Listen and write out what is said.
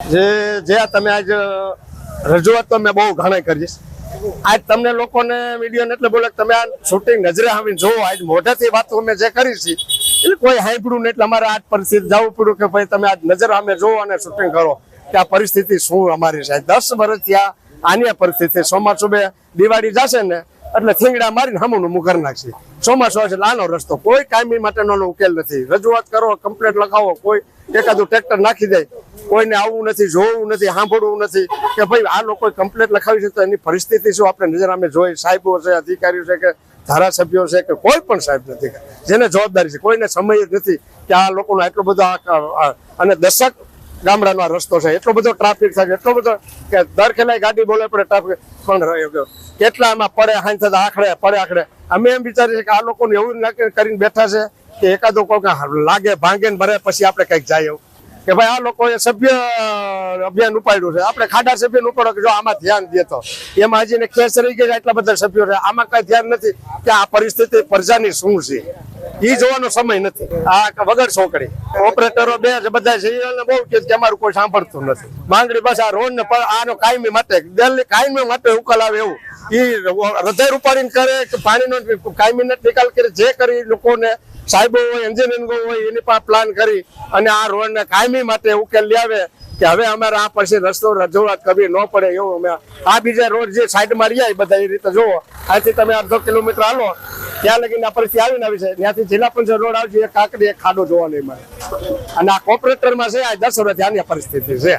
જે જે તમે આજ રજૂઆત તો મેં બહુ ઘણા કરીશ આજ તમને લોકોને મીડિયાને એટલે બોલે તમે આ શૂટિંગ નજરે આવીને જોવો આજ મોઢેથી વાતો અમે જે કરી છે, એટલે કોઈ સાંભળ્યું નહીં, એટલે અમારે આજ પરિસ્થિતિ જવું પડ્યું કે ભાઈ તમે આજ નજર અમે જોવો અને શૂટિંગ કરો. કે આ પરિસ્થિતિ શું અમારી છે? દસ વર્ષથી આ આની પરિસ્થિતિ સોમવાર સુબે દિવાળી જશે ને એટલે થીંગડા મારીને હમુનું મું કરી નાખશે. ચોમાસું એટલે આનો રસ્તો. કોઈ કાયમી માટેનો ઉકેલ નથી. રજૂઆત કરો કમ્પ્લેટ લખાવો, કોઈ એકાદું ટ્રેક્ટર નાખી દે. કોઈને આવવું નથી, જોવું નથી, સાંભળવું નથી કે ભાઈ, આ લોકો કમ્પ્લેટ લખાવી છે તો એની પરિસ્થિતિ શું? આપણે નજર અમે જોઈ. સાહેબો છે, અધિકારીઓ છે કે ધારાસભ્યો છે કે કોઈ પણ સાહેબ નથી. જેને જવાબદારી છે. કોઈને સમય જ નથી કે આ લોકોનો એટલો બધો અને દશક ગામડાનો રસ્તો છે. એટલો બધો ટ્રાફિક થાય એટલો બધો કે દર ખેલાય ગાડી બોલે પડે ટ્રાફિક પણ રહ્યો ગયો. કેટલા આમાં પડે હાઈ થતા આખડે પડે આખડે અમે એમ વિચારીએ કે આ લોકોને એવું કરીને બેઠા છે કે એકાદો કાંઈ લાગે ભાંગે ને ભરે, પછી આપણે કંઈક જાય એવું કે ભાઈ આ લોકોએ સભ્ય અભિયાન ઉપાડ્યું છે. આપણે ખાડા સભ્ય ઉપાડો કે જો આમાં ધ્યાન દે તો. એમાં હજી કેસ રહી ગયા એટલા બધા સભ્યો છે. આમાં કઈ ધ્યાન નથી કે આ પરિસ્થિતિ પ્રજાની શું છે. એ જોવાનો સમય નથી. આ વગર છોકરી. ઓપરેટરો બે બધા છે. બહુ કે અમારું કોઈ સાંભળતું નથી. માંગણી બસ આ રોડ ને આનો કાયમી માટે, દિલ્હી કાયમી માટે ઉકેલ આવે એવું. ઈ હૃદય રૂપાણી કરે કે પાણીનો કાયમી નિકાલ કરે. જે કરી લોકોને સાહેબો હોય એન્જિનિયરિંગો હોય, એની પાસે પ્લાન કરી અને આ રોડ ને કાયમી માટે ઉકેલ લાવે કે હવે અમારે આ પછી રસ્તો રજૂઆત કરવી ન પડે એવું અમે આ બીજા રોડ જે સાઈડમાં રહ્યા બધા એ રીતે જુઓ. આથી તમે અડધો કિલોમીટર હાલો, ત્યાં લગીને આ પરિસ્થિતિ આવીને આવી છે. ત્યાંથી જિલ્લા પંચાયત રોડ આવશે કાંકરી, એક ખાડો જોવા નહીં મળે અને આ કોર્પોરેટરમાં છે, આ દસ વર્ષથી આની પરિસ્થિતિ છે.